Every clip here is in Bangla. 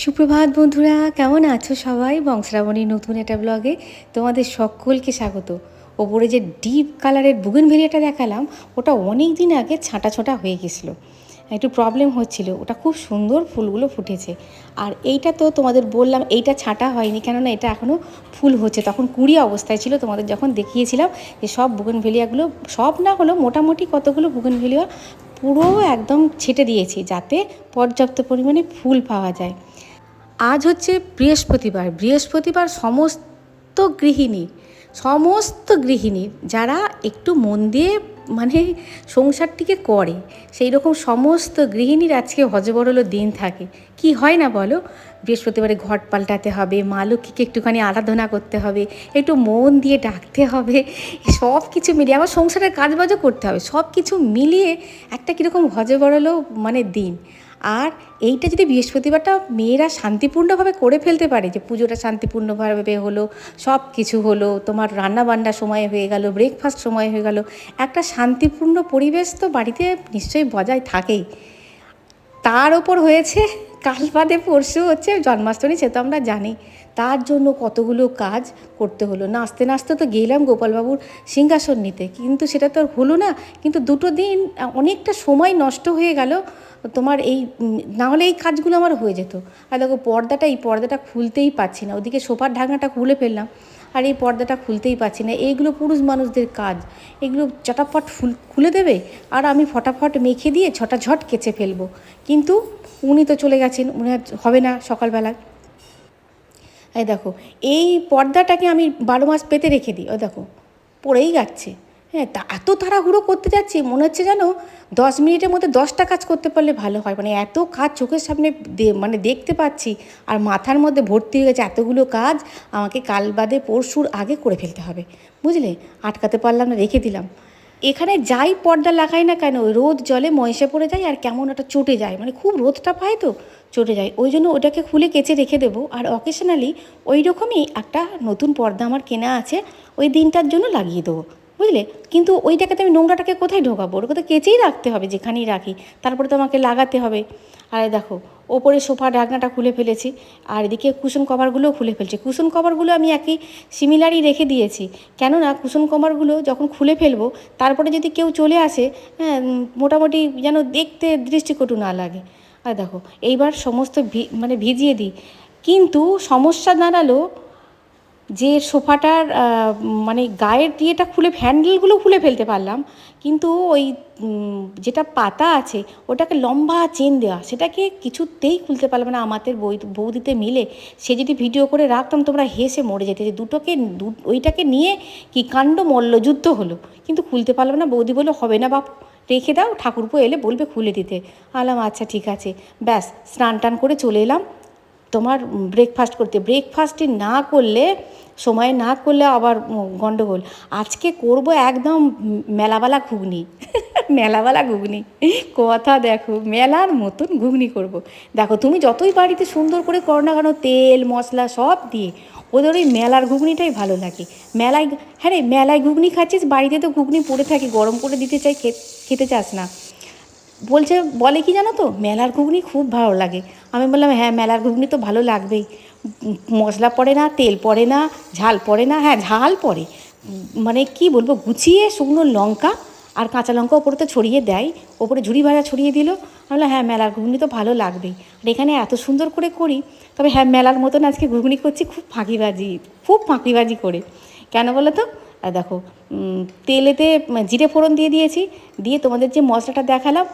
সুপ্রভাত বন্ধুরা, কেমন আছো সবাই? বংশরাবণীর নতুন একটা ব্লগে তোমাদের সকলকে স্বাগত। ওপরে যে ডিপ কালারের বুগেন ভেলিয়াটা দেখালাম, ওটা অনেক দিন আগে ছাঁটা ছোটা হয়ে গেছিল। একটু প্রবলেম হচ্ছিল, ওটা খুব সুন্দর ফুলগুলো ফুটেছে। আর এইটা তো তোমাদের বললাম, এইটা ছাঁটা হয়নি, কেননা এটা এখনও ফুল হচ্ছে। তখন কুড়ি অবস্থায় ছিল, তোমাদের যখন দেখিয়েছিলাম যে সব বুগেন ভেলিয়াগুলো সব না হলেও মোটামুটি কতগুলো বুগেন ভেলিয়া পুরো একদম ছেটে দিয়েছি, যাতে পর্যাপ্ত পরিমাণে ফুল পাওয়া যায়। আজ হচ্ছে বৃহস্পতিবার। বৃহস্পতিবার সমস্ত গৃহিণী সমস্ত গৃহিণী যারা একটু মন দিয়ে মানে সংসারটিকে করে সেই রকম সমস্ত গৃহিণীর আজকে হজবরল দিন থাকে। কি হয় না বলো? বৃহস্পতিবারে ঘট পাল্টাতে হবে, মা লক্ষ্মীকে একটুখানি আরাধনা করতে হবে, একটু মন দিয়ে ডাকতে হবে সব কিছু মিলিয়ে আবার সংসারের কাজবাজও করতে হবে সব কিছু মিলিয়ে একটা কীরকম হজবরল মানে দিন। আর এইটা যদি বৃহস্পতিবারটা মেয়েরা শান্তিপূর্ণভাবে করে ফেলতে পারে, যে পুজোটা শান্তিপূর্ণভাবে হলো সব কিছু হলো, তোমার রান্নাবান্না সময় হয়ে গেল ব্রেকফাস্ট সময় হয়ে গেল, একটা শান্তিপূর্ণ পরিবেশ তো বাড়িতে নিশ্চয়ই বজায় থাকেই। তার ওপর হয়েছে, কাল বাদে পরশু হচ্ছে জন্মাষ্টমী, সে তো আমরা জানি। তার জন্য কতগুলো কাজ করতে হলো? নাচতে নাচতে তো গেলাম গোপালবাবুর সিংহাসন নিতে। কিন্তু সেটা তো আর হলো না। কিন্তু দুটো দিন অনেকটা সময় নষ্ট হয়ে গেল। তোমার এই উম, না হলে এই কাজগুলো আমার হয়ে যেত। আর দেখো পর্দাটা এই পর্দাটা খুলতেই পারছি না। ওদিকে সোফার ঢাকনাটা খুলে ফেললাম। আর এই পর্দাটা খুলতেই পারছি না। এইগুলো পুরুষ মানুষদের কাজ। এগুলো চটাফট ফুল খুলে দেবে। আর আমি ফটাফট মেখে দিয়ে ছটা ঝট কেচে ফেলব। কিন্তু উনি তো চলে গেছেন। উনি হবে না সকালবেলায়। এই দেখো, এই পর্দাটাকে আমি বারো মাস পেতে রেখে দিই, ও দেখো, পড়েই যাচ্ছে। হ্যাঁ তা এত তাড়াহুড়ো করতে যাচ্ছি, মনে হচ্ছে যেন দশ মিনিটের মধ্যে দশটা কাজ করতে পারলে ভালো হয়। মানে এত কাজ চোখের সামনে মানে দেখতে পাচ্ছি, আর মাথার মধ্যে ভর্তি হয়ে গেছে এতগুলো কাজ, আমাকে কাল বাদে পরশুর আগে করে ফেলতে হবে। বুঝলে? আটকাতে পারলাম না, রেখে দিলাম। এখানে যাই পর্দা লাগাই না কেন, রোদ জলে ময়সে পড়ে যায়, আর কেমন একটা চটে যায়। মানে খুব রোদটা পায় তো চটে যায়। ওই জন্য ওটাকে খুলে কেচে রেখে দেবো। আর অকেশনালি ওই রকমই একটা নতুন পর্দা আমার কেনা আছে, ওই দিনটার জন্য লাগিয়ে দেবো। বুঝলে? কিন্তু ওইটাকে তো আমি নোংরাটাকে কোথায় ঢোকাবো? ওটাকে তো কেচেই রাখতে হবে, যেখানেই রাখি। তারপরে তো আমাকে লাগাতে হবে। আর দেখো, ওপরে সোফা ঢাকনাটা খুলে ফেলেছি। আর এদিকে কুশন কভারগুলোও খুলে ফেলছি। কুশন কভারগুলো আমি একই সিমিলারই রেখে দিয়েছি। কেননা কুশন কভারগুলো যখন খুলে ফেলব, তারপরে যদি কেউ চলে আসে হ্যাঁ মোটামুটি যেন দেখতে দৃষ্টিকটু না লাগে। আর দেখো, এইবার সমস্ত মানে ভিজিয়ে দিই। কিন্তু সমস্যা দাঁড়াল যে সোফাটার মানে গায়ের দিয়েটা খুলে, হ্যান্ডেলগুলো খুলে ফেলতে পারলাম। কিন্তু ওই যেটা পাতা আছে, ওটাকে লম্বা চেন দেওয়া, সেটাকে কিছুতেই খুলতে পারলাম না। আমাদের বই, বৌদিতে মিলে সে যদি ভিডিও করে রাখতাম, তোমরা হেসে মরে যেতে। যে দুটোকে ওইটাকে নিয়ে কি কাণ্ড মল্লযুদ্ধ হলো। কিন্তু খুলতে পারলাম না। বৌদি বলল, হবে না বাপ। রেখে দাও ঠাকুরপো এলে বলবে খুলে দিতে। আলাম আচ্ছা ঠিক আছে। ব্যাস স্নান টান করে চলে এলাম। তোমার ব্রেকফাস্ট করতে। ব্রেকফাস্টই না করলে সময় না করলে আবার উম, গন্ডগোল। আজকে করব একদম মেলাবালা ঘুগনি। মেলাবালা ঘুগনি। কথা দেখো মেলার মতন ঘুগনি করব। দেখো তুমি যতই বাড়িতে সুন্দর করে করো না কেন তেল মশলা সব দিয়ে ওদের ওই মেলার ঘুগনিটাই ভালো লাগে। মেলায় হ্যাঁ রে, মেলায় ঘুগনি খাচ্ছিস, বাড়িতে তো ঘুগনি পড়ে থাকে, গরম করে দিতে চাই, খেতে চাস না। বলছে, বলে কি জানো তো, মেলার ঘুগনি খুব ভালো লাগে। আমি বললাম হ্যাঁ মেলার ঘুগনি তো ভালো লাগবেই। মশলা পড়ে না, তেল পড়ে না, ঝাল পড়ে না হ্যাঁ ঝাল পড়ে। মানে কি বলব, গুছিয়ে শুকনো লঙ্কা আর কাঁচা লঙ্কা ওপরে তো ছড়িয়ে দেয়। ওপরে ঝুড়ি ভাড়া ছড়িয়ে দিল। আমি বললাম হ্যাঁ মেলার ঘুগনি তো ভালো লাগবেই। আর এখানে এত সুন্দর করে করি। তবে হ্যাঁ মেলার মতন আজকে ঘুগনি করছি খুব ফাঁকিবাজি খুব ফাঁকিবাজি করে। কেন বলো তো? দেখো তেলেতে জিরে ফোড়ন দিয়ে দিয়েছি। দিয়ে তোমাদের যে মশলাটা দেখালাম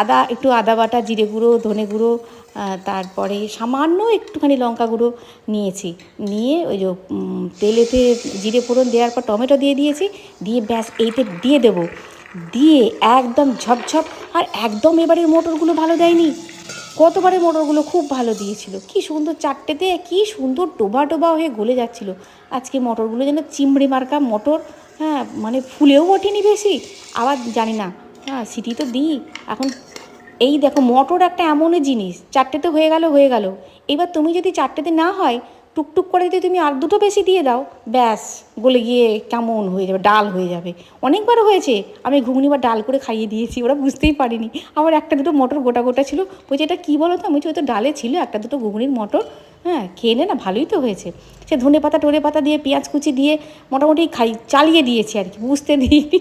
আদা, একটু আদা বাটা, জিরে গুঁড়ো, ধনে গুঁড়ো তারপরে সামান্য একটুখানি লঙ্কা গুঁড়ো নিয়েছি। নিয়ে ওই যে তেলেতে জিরে ফোড়ন দেওয়ার পর টমেটো দিয়ে দিয়েছি। দিয়ে ব্যাস, এইতে দিয়ে দেবো। দিয়ে একদম ঝপঝপ, আর একদম এবারের মোটরগুলো ভালো দেয়নি। গতবারের মোটরগুলো? খুব ভালো দিয়েছিল। কি সুন্দর চারটেতে কি সুন্দর টোবা টোবা হয়ে গলে যাচ্ছিল। আজকে মোটরগুলো যেন চিমড়ে মার্কা মোটর হ্যাঁ মানে ফুলেও ওঠেনি বেশি। আবার জানি না হ্যাঁ সিটি তো দিই। এখন এই দেখো, মোটর একটা এমনই জিনিস, চারটেতে হয়ে গেল হয়ে গেল। এবার তুমি যদি চারটেতে না হয়, টুকটুক করে যদি তুমি আর দুটো বেশি দিয়ে দাও, ব্যাস, গলে গিয়ে কেমন হয়ে যাবে, ডাল হয়ে যাবে। অনেকবার হয়েছে, আমি ঘুগনি বা ডাল করে খাইয়ে দিয়েছি, ওরা বুঝতেই পারিনি। আবার একটা দুটো মটর গোটা গোটা ছিল। বলছে, এটা কী বলো তো আমি তো ডালে ছিল, একটা দুটো ঘুগনির মটর। হ্যাঁ খেয়ে নে না, ভালোই তো হয়েছে। সে ধনে পাতা টরে পাতা দিয়ে, পেঁয়াজ কুচি দিয়ে মোটামুটি খাই, চালিয়ে দিয়েছি আর কি, বুঝতে দিইনি।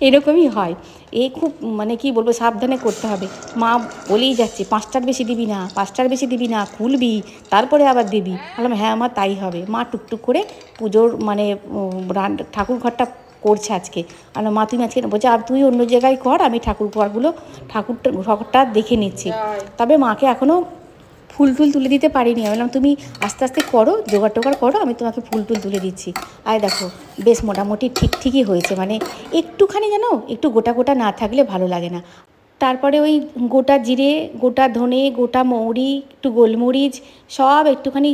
এরকমই হয়। এ খুব মানে কি বলব সাবধানে করতে হবে। মা বলেই যাচ্ছে পাঁচটার বেশি দিবি না পাঁচটার বেশি দিবি না খুলবি তারপরে আবার দিবি। বললাম হ্যাঁ আমার তাই হবে। মা টুকটুক করে পুজোর মানে রান- ঠাকুর ঘরটা করছে আজকে। আর মা তুমি আজকে বলছে আর তুই অন্য জায়গায় কর আমি ঠাকুর ঘরগুলো ঠাকুরটা ঘরটা দেখে নিচ্ছি। তবে মাকে এখনও ফুল টুল তুলে দিতে পারিনি। আমি বললাম, তুমি আস্তে আস্তে করো, জোগাড় টোগাড় করো, আমি তোমাকে ফুল টুল তুলে দিচ্ছি। আয় দেখো, বেশ মোটামুটি ঠিক ঠিকই হয়েছে। মানে একটুখানি জানো একটু গোটা গোটা না থাকলে ভালো লাগে না। তারপরে ওই গোটা জিরে গোটা ধনে গোটা মৌরি একটু গোলমরিচ সব একটুখানি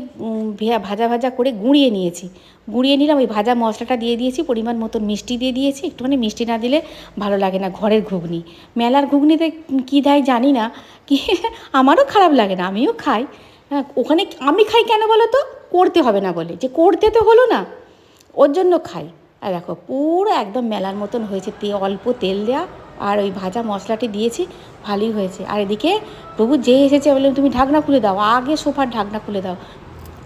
ভাজা ভাজা করে গুঁড়িয়ে নিয়েছি। গুঁড়িয়ে নিলাম ওই ভাজা মশলাটা দিয়ে দিয়েছি পরিমাণ মতন মিষ্টি দিয়ে দিয়েছি একটুখানি মিষ্টি না দিলে ভালো লাগে না ঘরের ঘুগনি। মেলার ঘুগনিতে কী দেয় জানি না কি আমারও খারাপ লাগে না আমিও খাই। হ্যাঁ, ওখানে আমি খাই কেন বলো তো? করতে হবে না বলে যে করতে তো হলো না ওর জন্য খাই। আর দেখো পুরো একদম মেলার মতন হয়েছে তে অল্প তেল দেওয়া আর ওই ভাজা মশলাটি দিয়েছি, ভালোই হয়েছে। আর এদিকে প্রভু যে এসেছে বললাম তুমি ঢাকনা খুলে দাও, আগে সোফার ঢাকনা খুলে দাও।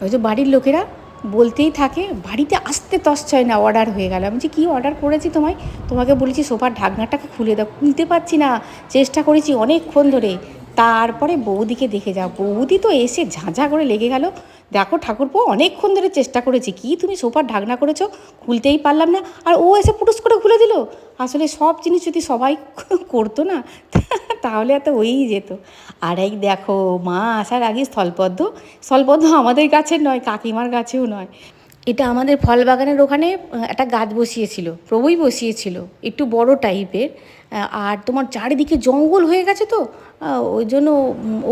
ওই যে বাড়ির লোকেরা বলতেই থাকে, বাড়িতে আসতে তসছয় না অর্ডার হয়ে গেল। আমি যে কী অর্ডার করেছি তোমায়? তোমাকে বলেছি, সোফার ঢাকনাটাকে খুলে দাও। খুলতে পারছি না, চেষ্টা করেছি অনেকক্ষণ ধরে। তারপরে বৌদিকে দেখে যাও। বৌদি তো এসে ঝাঁঝা করে লেগে গেল। দেখো ঠাকুরপো, অনেকক্ষণ ধরে চেষ্টা করেছি। কি তুমি সোফার ঢাকনা করেছ? খুলতেই পারলাম না। আর ও এসে পুটুস করে খুলে দিল। আসলে সব জিনিস যদি সবাই করতো না, তাহলে এত হয়েই যেত। আর এই দেখো, মা আসার আগে স্থলপদ্ম। স্থলপদ্ম আমাদের গাছের নয়, কাকিমার গাছেও নয়। এটা আমাদের ফল বাগানের ওখানে একটা গাছ বসিয়েছিল প্রভুই বসিয়েছিল, একটু বড় টাইপের আর তোমার চারিদিকে জঙ্গল হয়ে গেছে তো ওই জন্য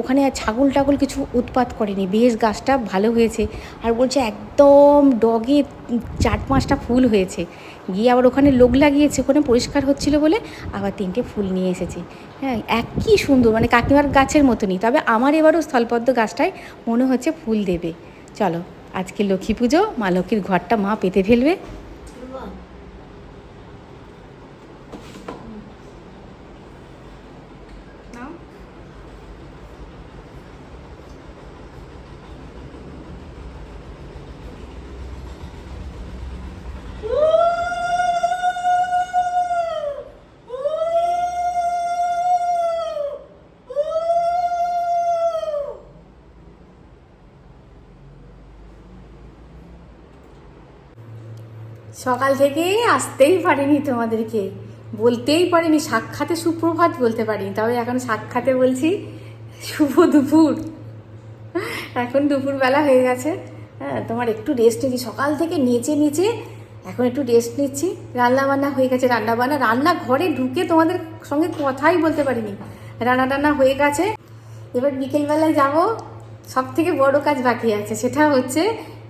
ওখানে আর ছাগল টাগল কিছু উৎপাত করেনি, বেশ গাছটা ভালো হয়েছে, আর বলছে একদম ডগে চার পাঁচটা ফুল হয়েছে, গিয়ে আবার ওখানে লোক লাগিয়েছে, ওখানে পরিষ্কার হচ্ছিল বলে আবার তিনটে ফুল নিয়ে এসেছে হ্যাঁ একই সুন্দর মানে কাকিমার গাছের মতনই, তবে আমার এবারও স্থলপদ্ম গাছটায় মনে হচ্ছে ফুল দেবে, চলো। আজকে লক্ষ্মী পুজো মা লক্ষ্মীর ঘরটা মা পেতে ফেলবে। সকাল থেকে আসতেই পারিনি তোমাদেরকে। বলতেই পারিনি, সাক্ষাতে সুপ্রভাত বলতে পারিনি, তবে এখন সাক্ষাতে বলছি শুভ দুপুর। এখন দুপুরবেলা হয়ে গেছে। হ্যাঁ তোমার একটু রেস্ট নিচ্ছি। সকাল থেকে নেচে নিচে এখন একটু রেস্ট নিচ্ছি। রান্না বান্না হয়ে গেছে রান্না বান্না রান্না ঘরে ঢুকে তোমাদের সঙ্গে কথাই বলতে পারিনি। রান্না টান্না হয়ে গেছে। এবার বিকেলবেলায় যাব। সব থেকে বড় কাজ বাকি আছে, সেটা হচ্ছে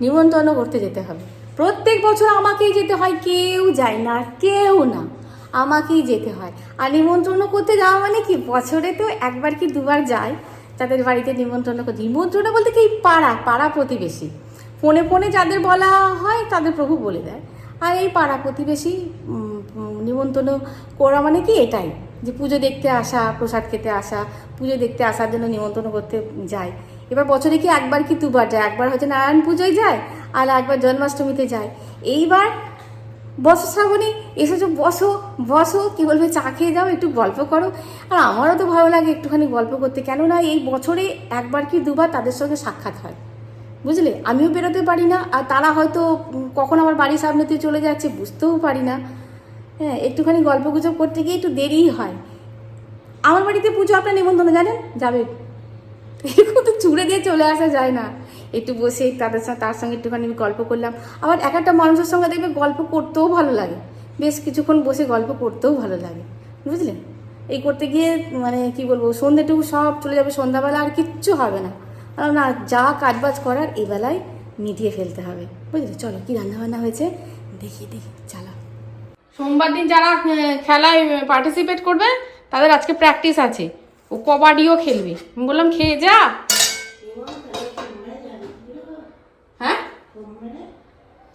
নিমন্ত্রণ করতে যেতে হবে। প্রত্যেক বছর আমাকেই যেতে হয়, কেউ যায় না, কেউ না, আমাকেই যেতে হয়। আর নিমন্ত্রণ করতে যাওয়া মানে কি? বছরে তো একবার কি দুবার যায় তাদের বাড়িতে নিমন্ত্রণ করতে। নিমন্ত্রণ বলতে কি? পাড়া পাড়া প্রতিবেশী। ফোনে ফোনে যাদের বলা হয় তাদের প্রভু বলে দেয়। আর এই পাড়া প্রতিবেশী নিমন্ত্রণ করা মানে কি? এটাই। যে পুজো দেখতে আসা, প্রসাদ খেতে আসা, পুজো দেখতে আসার জন্য নিমন্ত্রণ করতে যায়। এবার বছরে কি একবার কি দুবার যায়? একবার হচ্ছে নারায়ণ পুজোয় যায় আর একবার জন্মাষ্টমীতে যায়। এইবার বসো শ্রাবণী এসেছ, বসো বসো, কি বলবে চা খেয়ে যাও, একটু গল্প করো। আর আমারও তো ভালো লাগে একটুখানি গল্প করতে। কেননা এই বছরে একবার কি দুবার তাদের সঙ্গে সাক্ষাৎ হয়। বুঝলে? আমিও বেরোতে পারি না, আর তারা হয়তো কখন আমার বাড়ির সামনে দিয়ে চলে যাচ্ছে বুঝতেও পারি না। হ্যাঁ একটুখানি গল্প গুজব করতে গিয়ে একটু দেরিই হয়। আমার বাড়িতে পুজো আপনার নিমন্ত্রণ জানেন? যাবে। এরকম তো চুড়ে দিয়ে চলে আসা যায় না। একটু বসে তাদের সঙ্গে তার সঙ্গে একটুখানি আমি গল্প করলাম। আবার এক একটা মানুষের সঙ্গে দেখবে গল্প করতেও ভালো লাগে। বেশ কিছুক্ষণ বসে গল্প করতেও ভালো লাগে। বুঝলে? এই করতে গিয়ে মানে কি বলব সন্ধ্যেটুকু সব চলে যাবে, সন্ধ্যাবেলা আর কিচ্ছু হবে না। আর না যা কাজবাজ করার এই বেলায় মিটিয়ে ফেলতে হবে। বুঝলে? চলো, কি রান্নাবান্না হয়েছে? দেখি দেখি, চালা। সোমবার দিন যারা খেলায় পার্টিসিপেট করবে, তাদের আজকে প্র্যাকটিস আছে। ও কবাডিও খেলবে। আমি বললাম, খেয়ে যা। হ্যাঁ?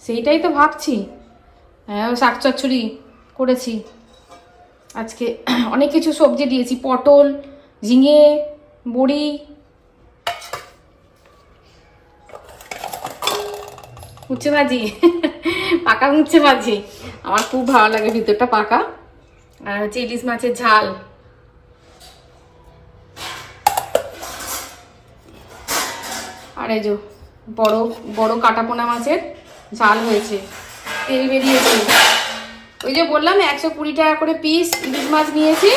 সেইটাই তো ভাবছি। হ্যাঁ শাক চচ্চড়ি করেছি। আজকে অনেক কিছু সবজি দিয়েছি, পটল, ঝিঙে, বড়ি। উচ্ছে ভাজি? পাকা উচ্ছে ভাজি। আমার খুব ভালো লাগে ভিতরটা পাকা। আর হচ্ছে ইলিশ মাছের ঝাল। আর এই যে বড় বড় কাটাপোনা মাছের ঝাল হয়েছে। তেল বেরিয়েছে। ওই যে বললাম, একশো কুড়ি টাকা করে পিস ইলিশ মাছ নিয়েছি,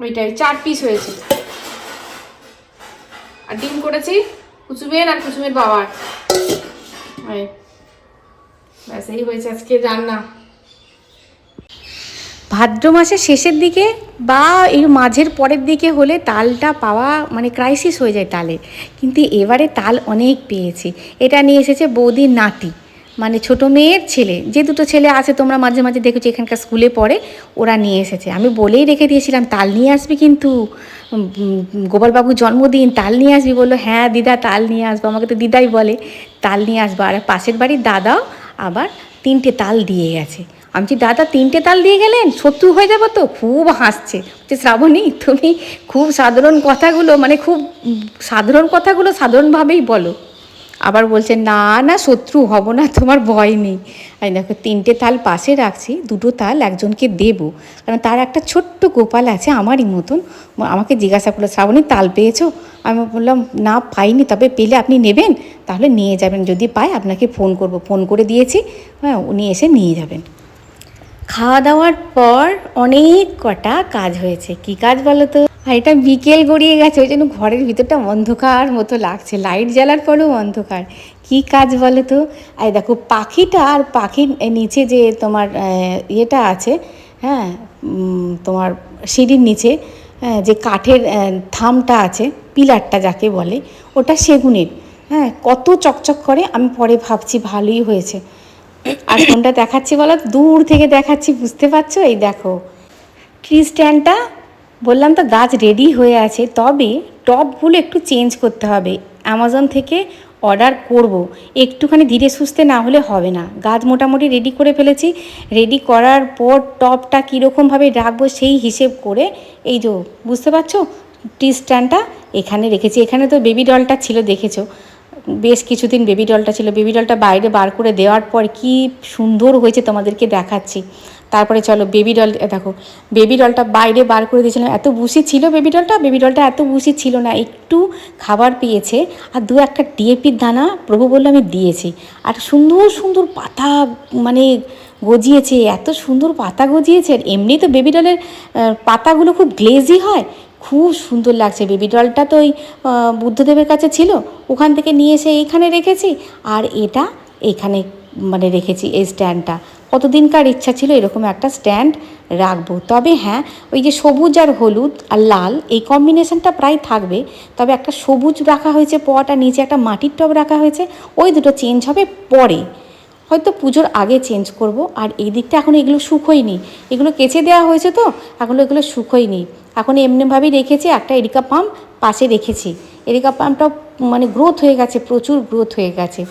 ওইটাই, চার পিস হয়েছে। আর ডিম করেছি কুসুমের আর কুসুমের বাবার। ব্যাস, এই হয়েছে আজকে রান্না। ভাদ্র মাসের শেষের দিকে বা এই মাঝের পরের দিকে হলে তালটা পাওয়া মানে ক্রাইসিস হয়ে যায় তালে। কিন্তু এবারে তাল অনেক পেয়েছি। এটা নিয়ে এসেছে বৌদির নাতি মানে ছোট মেয়ের ছেলে। যে দুটো ছেলে আছে তোমরা মাঝে মাঝে দেখেছ এখানকার স্কুলে পড়ে, ওরা নিয়ে এসেছে। আমি বলেই রেখে দিয়েছিলাম, তাল নিয়ে আসবি কিন্তু। গোপালবাবুর জন্মদিন, তাল নিয়ে আসবি। বলল হ্যাঁ দিদা, তাল নিয়ে আসব। আমাকে তো দিদাই বলে, তাল নিয়ে আসব। আর পাশের বাড়ির দাদাও আবার তিনটে তাল দিয়ে গেছে। আমি দাদা তিনটে তাল দিয়ে গেলেন, শত্রু হয়ে যাব তো? খুব হাসছে। যে শ্রাবণী, তুমি খুব সাধারণ কথাগুলো মানে খুব সাধারণ কথাগুলো সাধারণভাবেই বলো। আবার বলছে, না না, শত্রু হব না, তোমার ভয় নেই। আমি দেখো, তিনটে তাল পাশে রাখছি, দুটো তাল একজনকে দেবো। কারণ তার একটা ছোট্ট গোপাল আছে, আমারই মতন। আমাকে জিজ্ঞাসা করল, শ্রাবণী, তাল পেয়েছ? আমি বললাম, না, পাইনি, তবে পেলে আপনি নেবেন, তাহলে নিয়ে যাবেন। যদি পাই আপনাকে ফোন করব। ফোন করে দিয়েছি হ্যাঁ উনি এসে নিয়ে যাবেন। খাওয়া দাওয়ার পর অনেক কটা কাজ হয়েছে। কি কাজ বলো তো আর এটা বিকেল গড়িয়ে গেছে, ওই জন্য ঘরের ভিতরটা অন্ধকার মতো লাগছে। লাইট জ্বালার পরেও অন্ধকার। কি কাজ বলো তো আর দেখো, পাখিটা আর পাখির নিচে যে তোমার ইয়েটা আছে হ্যাঁ তোমার সিঁড়ির নিচে যে কাঠের থামটা আছে, পিলারটা যাকে বলে, ওটা সেগুনের। হ্যাঁ কত চকচক করে, আমি পরে ভাবছি ভালোই হয়েছে। আর কোনটা দেখাচ্ছি বলো, দূর থেকে দেখাচ্ছি, বুঝতে পারছ? এই দেখো ট্রি স্ট্যান্ডটা বললাম তো গাছ রেডি হয়ে আছে, তবে টপগুলো একটু চেঞ্জ করতে হবে। অ্যামাজন থেকে অর্ডার করব। একটুখানি ধীরে সুস্থে না হলে হবে না। গাছ মোটামুটি রেডি করে ফেলেছি। রেডি করার পর টপটা কীরকমভাবে রাখব সেই হিসেব করে, এই যে, বুঝতে পারছ? টি স্ট্যান্ডটা এখানে রেখেছি। এখানে তো বেবি ডলটা ছিল, দেখেছ? বেশ কিছুদিন বেবি ডলটা ছিল। বেবি ডলটা বাইরে বার করে দেওয়ার পর কি সুন্দর হয়েছে তোমাদেরকে দেখাচ্ছি। তারপরে চলো বেবি ডল দেখো বেবি ডলটা বাইরে বার করে দিয়েছিলাম। এত বুসি ছিল বেবি ডলটা বেবি ডলটা এত বুসি ছিল না। একটু খাবার পেয়েছে আর দু একটা ডিএপির দানা প্রভু বলল আমি দিয়েছি। আর সুন্দর সুন্দর পাতা মানে গজিয়েছে, এত সুন্দর পাতা গজিয়েছে। আর এমনি তো বেবি ডলের পাতাগুলো খুব গ্লেজি হয়। খুব সুন্দর লাগছে। বেবি ডলটা তো ওই বুদ্ধদেবের কাছে ছিল। ওখান থেকে নিয়ে এসে এইখানে রেখেছি। আর এটা এখানে মানে রেখেছি এই স্ট্যান্ডটা। কতদিনকার ইচ্ছা ছিল এরকম একটা স্ট্যান্ড রাখব। তবে হ্যাঁ ওই যে সবুজ আর হলুদ আর লাল, এই কম্বিনেশনটা প্রায় থাকবে। তবে একটা সবুজ রাখা হয়েছে পট আর নিচে একটা মাটির টব রাখা হয়েছে। ওই দুটো চেঞ্জ হবে পরে। হয়তো পুজোর আগে চেঞ্জ করব, আর এই দিকটা এখন এগুলো শুকোয়নি এগুলো কেচে দেওয়া হয়েছে তো, এখন এগুলো শুকোয়নি এখন এমনিভাবেই রেখেছি, একটা এরিকা পাম্প পাশে রেখেছি। এরিকা পাম্পটাও মানে গ্রোথ হয়ে গেছে, প্রচুর গ্রোথ হয়ে গেছে।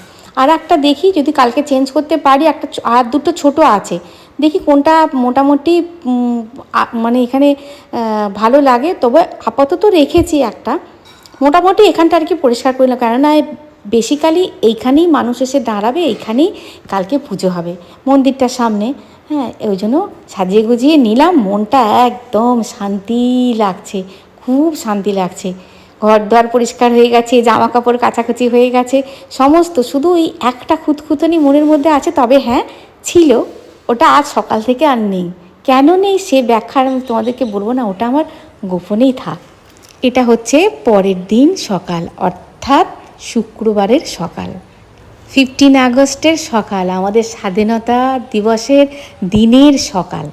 আর একটা দেখি, যদি কালকে চেঞ্জ করতে পারি, একটা আর দুটো ছোট আছে। দেখি কোনটা মোটামুটি মানে এখানে ভালো লাগে। তবে আপাতত রেখেছি একটা। মোটামুটি এখানটা আর কি পরিষ্কার করলাম কেননা বেসিক্যালি এইখানেই মানুষ এসে দাঁড়াবে, এইখানেই কালকে পুজো হবে। মন্দিরটার সামনে হ্যাঁ ওই জন্য সাজিয়ে গুজিয়ে নিলাম, মনটা একদম শান্তি লাগছে, খুব শান্তি লাগছে। ঘর দর পরিষ্কার হয়ে গেছে জামা কাপড় কাচাকুচি হয়ে গেছে, সমস্ত শুধু ওই একটা খুঁতখুতনি মনের মধ্যে আছে, তবে হ্যাঁ ছিল। ওটা আজ সকাল থেকে আর নেই। কেন নেই সে ব্যাখ্যা আমি তোমাদেরকে বলব না, ওটা আমার গোপনেই থাক। এটা হচ্ছে পরের দিন সকাল, অর্থাৎ শুক্রবারের সকাল। ফিফটিন আগস্টের সকাল আমাদের স্বাধীনতা দিবসের দিনের সকাল।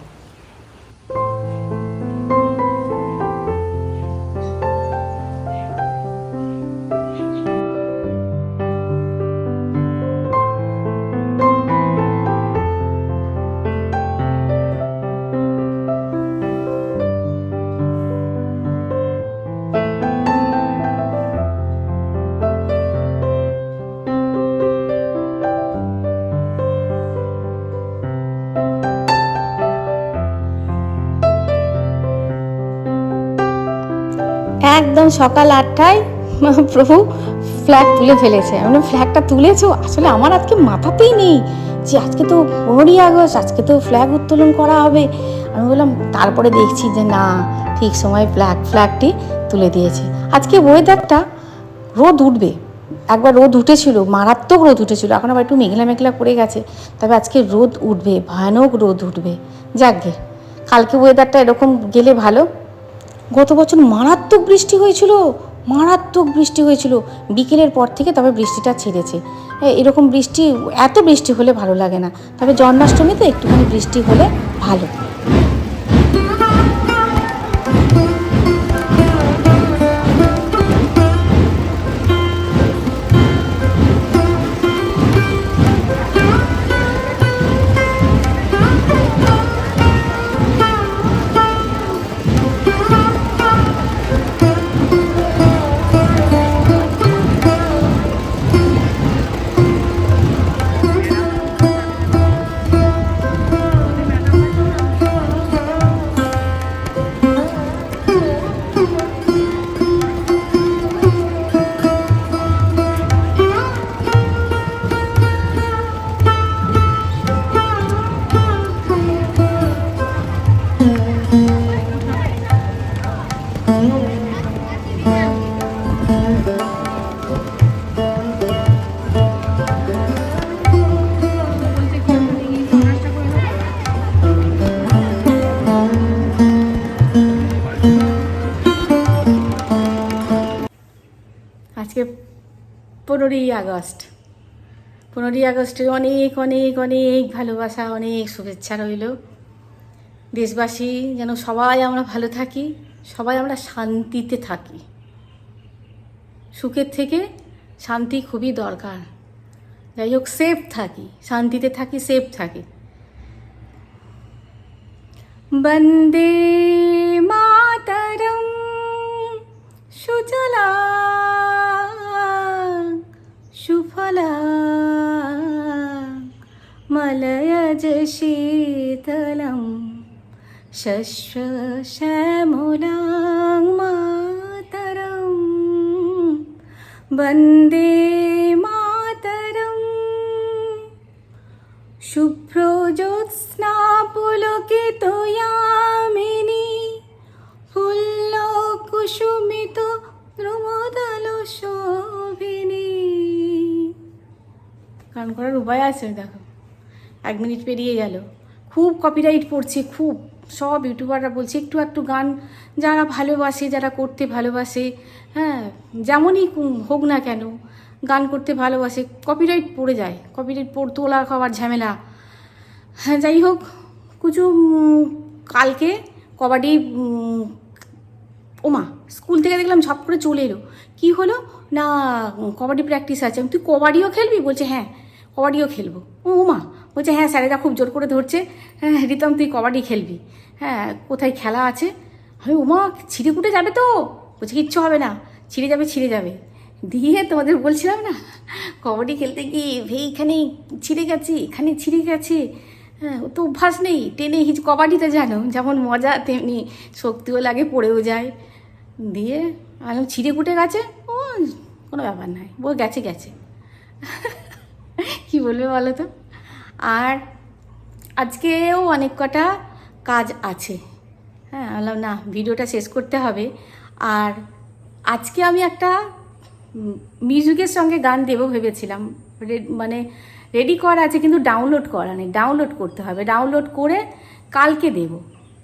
একদম সকাল আটটায় প্রভু ফ্ল্যাগ তুলে ফেলেছে। মানে ফ্ল্যাগটা তুলেছো? আসলে আমার আজকে মাথাতেই নেই যে আজকে তো পনেরোই আগস্ট, আজকে তো ফ্ল্যাগ উত্তোলন করা হবে। আমি বললাম, তারপরে দেখছি যে না, ঠিক সময় ফ্ল্যাগ ফ্ল্যাগটি তুলে দিয়েছে। আজকে ওয়েদারটা রোদ উঠবে। একবার রোদ উঠেছিল, মারাত্মক রোদ উঠেছিল, এখন আবার একটু মেঘলা মেঘলা করে গেছে। তবে আজকে রোদ উঠবে, ভয়ানক রোদ উঠবে। যাকগে কালকে ওয়েদারটা এরকম গেলে ভালো। গত বছর মারাত্মক বৃষ্টি হয়েছিল, মারাত্মক বৃষ্টি হয়েছিল। বিকেলের পর থেকে তবে বৃষ্টিটা ছেড়েছে। এরকম বৃষ্টি, এত বৃষ্টি হলে ভালো লাগে না। তবে জন্মাষ্টমীতে একটুখানি বৃষ্টি হলে ভালো। পনেরোই আগস্ট। পনেরোই আগস্টের অনেক অনেক অনেক ভালোবাসা, অনেক শুভেচ্ছা রইল। দেশবাসী, যেন সবাই আমরা ভালো থাকি, সবাই আমরা শান্তিতে থাকি। সুখের থেকে শান্তি খুবই দরকার। যাই হোক সেফ থাকি, শান্তিতে থাকি সেফ থাকি। বন্দে মাতরম, সুজলা। সুফলা মলয়জ শীতলম শস্য শ্যামলাং মাতরম বন্দে মাতরম শুভ্র জ্যোৎস্না পুলকিত ইয়ামিনী ফুল্ল কুসুমিত প্রমোদল শোভিনী গান করার উপায় আছে, দেখো। এক মিনিট পেরিয়ে গেল। খুব কপিরাইট পড়ছে, খুব। সব ইউটিউবাররা বলছে, একটু একটু গান যারা ভালোবাসে, যারা করতে ভালোবাসে হ্যাঁ যেমনই হোক না কেন, গান করতে ভালোবাসে কপিরাইট পড়ে যায়। কপিরাইট পড়, তোলা খাওয়ার ঝামেলা। হ্যাঁ যাই হোক কিছু কালকে কবাডি ওমা, স্কুল থেকে দেখলাম ঝপ করে চলে এলো। কী হলো? না, কবাডি প্র্যাকটিস আছে। তুই কবাডিও খেলবি? বলছে হ্যাঁ। কবাডিও খেলব। ও ওমা বলছে হ্যাঁ স্যারেরা খুব জোর করে ধরছে। হ্যাঁ রিতম, তুই কবাডি খেলবি। হ্যাঁ কোথায় খেলা আছে? আমি ওমা ছিঁড়ে কুটে যাবে তো? বলছে, কিচ্ছু হবে না, ছিঁড়ে যাবে ছিঁড়ে যাবে। দিয়ে তোমাদের বলছিলাম না, কবাডি খেলতে গিয়ে এইখানে ছিঁড়ে গেছে, এখানে ছিঁড়ে গেছে। হ্যাঁ তো অভ্যাস নেই, টেনে হিচ কবাডিতে জানো, যেমন মজা, তেমনি শক্তিও লাগে, পড়েও যায়। দিয়ে আলম ছিঁড়ে কুটে গেছে? ও, কোনো ব্যাপার নাই ও গেছে গেছে। কি বলবে বলো তো? আর আজকেও অনেক কটা কাজ আছে। হ্যাঁ বললাম, না, ভিডিওটা শেষ করতে হবে। আর আজকে আমি একটা মিউজিকের সঙ্গে গান দেবো ভেবেছিলাম। মানে রেডি করা আছে, কিন্তু ডাউনলোড করা নেই। ডাউনলোড করতে হবে। ডাউনলোড করে কালকে দেব।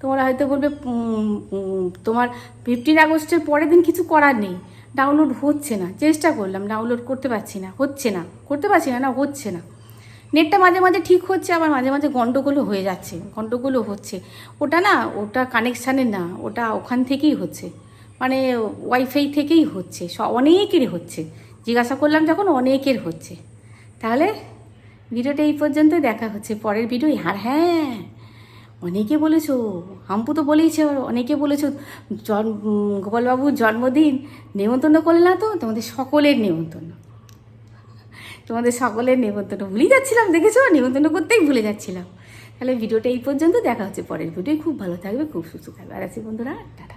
তোমরা হয়তো বলবে তোমার ফিফটিন আগস্টের পরের দিন কিছু করার নেই। ডাউনলোড হচ্ছে না। চেষ্টা করলাম ডাউনলোড করতে পারছি না। হচ্ছে না। করতে পারছি না না হচ্ছে না। নেটটা মাঝে মাঝে ঠিক হচ্ছে, আবার মাঝে মাঝে গন্ডগোলও হয়ে যাচ্ছে। গন্ডগোলও হচ্ছে। ওটা না, ওটা কানেকশানের না, ওটা ওখান থেকেই হচ্ছে। মানে ওয়াইফাই থেকেই হচ্ছে। স- অনেকেরই হচ্ছে। জিজ্ঞাসা করলাম যখন, অনেকের হচ্ছে। তাহলে ভিডিওটা এই পর্যন্ত দেখা হচ্ছে পরের ভিডিও আর হ্যাঁ অনেকে বলেছ, হাম্পু তো বলেইছে অনেকে বলেছ, জন গোপালবাবুর জন্মদিন নেমন্তন্ন করলে না তো? তোমাদের সকলের নেমন্তন্ন। তোমাদের সকলের নেমন্তন্ন। ভুলে যাচ্ছিলাম, দেখেছ? নেমন্তন্ন করতেই ভুলে যাচ্ছিলাম। তাহলে ভিডিওটা এই পর্যন্ত, দেখা হচ্ছে পরের ভিডিও খুব ভালো থাকবে, খুব সুস্থ থাকবে। আর আছি বন্ধুরা, টাটা।